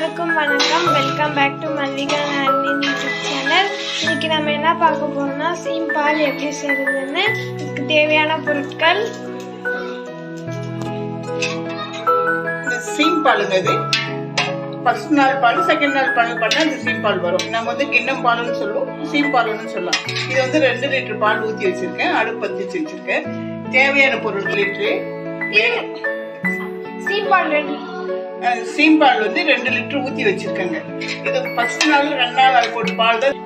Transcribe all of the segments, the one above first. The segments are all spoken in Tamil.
எல்லாருக்கும் வணக்கம். வெல்கம் பேக் டு மல்லிகா நாளின் யூடியூப் சேனல் இன்னைக்கு நம்ம என்ன பார்க்க போறோம்னா சீம் பால் எப்படி செய்யறதுன்னு இதுக்கு தேவையான பொருட்கள். சீம் பாலுங்க இது ஃபர்ஸ்ட் நாள் பால் செகண்ட் நாள் பால் பண்ணால் இந்த சீம் பால் வரும். நம்ம வந்து கிண்ணம் பாலுன்னு சொல்லுவோம். சீம் பாலுன்னு சொல்லலாம். இது வந்து ரெண்டு லிட்டர் பால் ஊற்றி வச்சிருக்கேன். அடுப்பு பற்றி வச்சிருக்கேன். தேவையான பொருள் லிட்டரு சீம் பால் ரெடி சீம் பால் வந்து ரெண்டு லிட்டர் ஊற்றி வச்சிருக்கேங்க. இது ஃபர்ஸ்ட் நாள் ரெண்டு நாள் அது போட்டு பால் தான்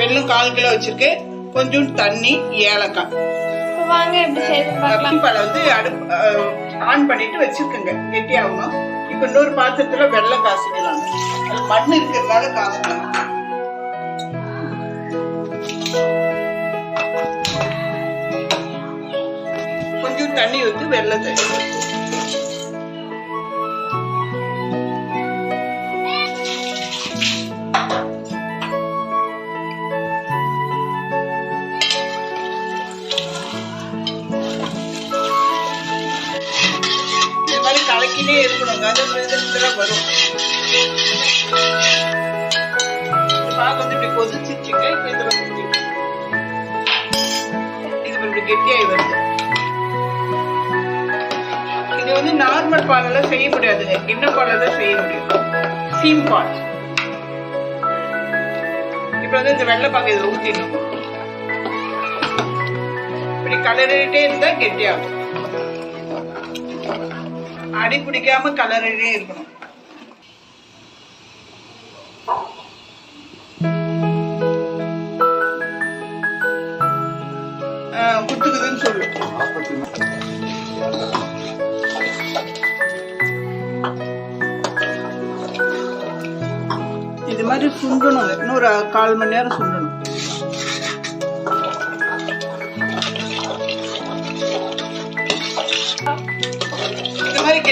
வெல்லம் கால் கிலோ வச்சிருக்கேன் கொஞ்சோண்டு தண்ணி ஏலக்காய். இப்போ வாங்க எப்படி செய்யறது பார்க்கலாம். சீம் பாலை வந்து அடுப்பு ஆன் பண்ணிட்டு வச்சிருக்கேங்க. கெட்டி ஆகணும். இப்போ இன்னொரு பாத்திரத்துல வெள்ளம் காசிக்கலாம் அது மண் இருக்கிறதுனால காசலாம் கொஞ்சம் தண்ணி ஊற்றி வெள்ளத்தை மாதிரி இருக்கணும் இருக்கணுங்க அது விதத்துல வரும். பால் வந்து இப்படி கொதிச்சிருச்சுங்க இப்ப இதுல ஊத்தி. இது இப்படி கெட்டியாகி வருது. இது வந்து நார்மல் பாலெல்லாம் செய்ய முடியாதுங்க. கிண்ண பாலில் செய்ய முடியும் சீம் பால். இப்போ வந்து இந்த வெள்ளை பாக்கு இதில் ஊற்றிடணும் இப்படி கலரிட்டே இருந்தால் கெட்டியாகும். அடி பிடிக்காம கலரிலே இருக்கணும். குத்துக்குதுன்னு சொல்லு. இது மாதிரி சுண்டணும் இன்னொரு கால் மணி நேரம் சுண்டணும்.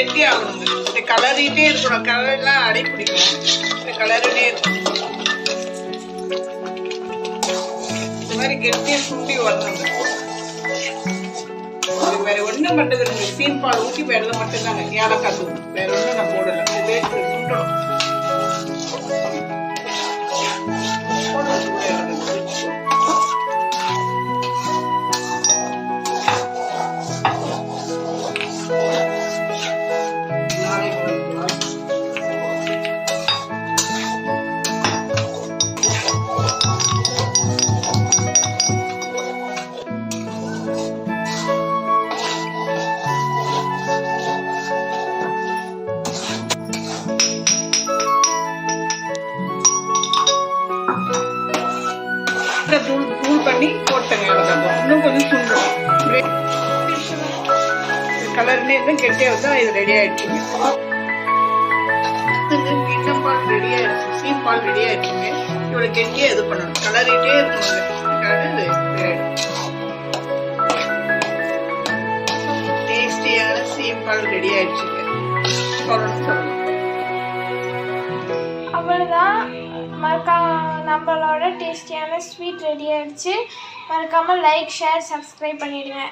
கெட்டி ஆகணுங்க இந்த கலரிட்டே இருக்கணும். கலர்லாம் அடை பிடிக்கும் இந்த கலரிட்டே இருக்கணும். இந்த மாதிரி கெட்டியா சுண்டி வரணும் இது வேற ஒண்ணும் மட்டும் இல்லைங்க சீன் பால் ஊற்றி வெள்ளம் மட்டும் தாங்க ஏலக்காய் தூள். வேற ஒண்ணும் நான் போடல. சுண்டணும். இந்த தூள் தூள் பண்ணி போட்டேங்க. ஏலக்காய் இன்னும் கொஞ்சம் சுண்டணும். கலர்னே இருந்தால் கெட்டியாக இருந்தால் இது ரெடி ஆயிடுச்சுங்க. கிண்ணம் பால் ரெடி ஆயிடுச்சு. சீம் பால் ரெடி ஆயிடுச்சுங்க. இவ்வளோ கெட்டியாக இது பண்ணணும். கலரிட்டே இருக்கணும். டேஸ்டியான சீம் பால் ரெடி ஆயிடுச்சுங்க. சொல்லணும் சொல்லணும். அவ்வளோதான் மறக்கா நம்மளோட டேஸ்டியான ஸ்வீட் ரெடி ஆயிடுச்சு. மறக்காமல் லைக் ஷேர் சப்ஸ்கிரைப் பண்ணிடுங்க.